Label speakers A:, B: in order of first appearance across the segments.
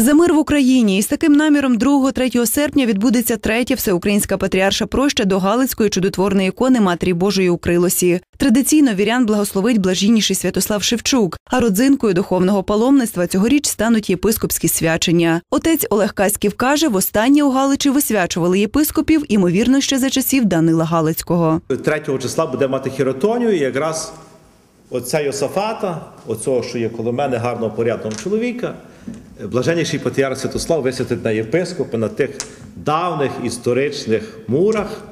A: За мир в Україні із таким наміром 2-3 серпня відбудеться третя всеукраїнська патріарша проща до Галицької чудотворної ікони Матері Божої у Крилосі. Традиційно вірян благословить блажінніший Святослав Шевчук, а родзинкою духовного паломництва цьогоріч стануть єпископські свячення. Отець Олег Каськів каже, востаннє у Галичі висвячували єпископів, імовірно, ще за часів Данила Галицького.
B: 3 числа буде мати хіротонію, і якраз оця Йосафата, оцього, що є коло мене гарного порядного чоловіка, блаженніший патріарх Святослав висвятить на єпископа на тих давних історичних мурах.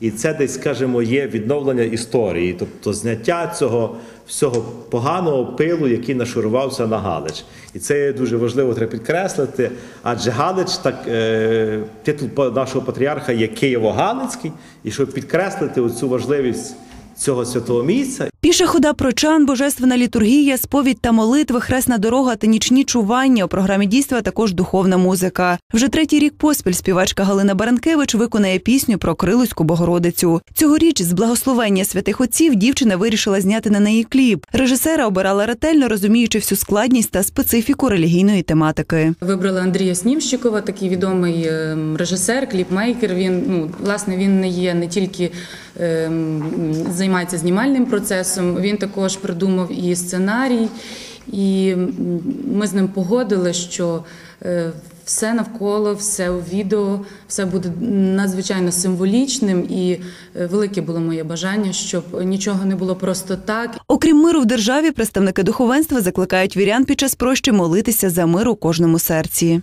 B: І це десь, скажімо, є відновлення історії, тобто зняття цього всього поганого пилу, який нашурувався на Галич. І це дуже важливо треба підкреслити. Адже Галич, так е, титул нашого патріарха є Києво-Галицький, і щоб підкреслити оцю важливість цього святого місця,
A: Піша хода прочан, божественна літургія, сповідь та молитви, хресна дорога та нічні чування. У програмі дійства також духовна музика. Вже третій рік поспіль співачка Галина Баранкевич виконає пісню про Крилуську Богородицю. Цьогоріч з благословення святих отців дівчина вирішила зняти на неї кліп. Режисера обирала ретельно, розуміючи всю складність та специфіку релігійної тематики.
C: Вибрали Андрія Снімщикова, такий відомий ем, режисер, кліпмейкер. Він ну власне він не є не тільки ем, займається знімальним процесом, він також придумав і сценарій, і ми з ним погодили, що е, все навколо, все у відео, все буде надзвичайно символічним, і е, велике було моє бажання, щоб нічого не було просто так,
A: Окрім миру в державі, представники духовенства закликають вірян під час прощі молитися за мир у кожному серці.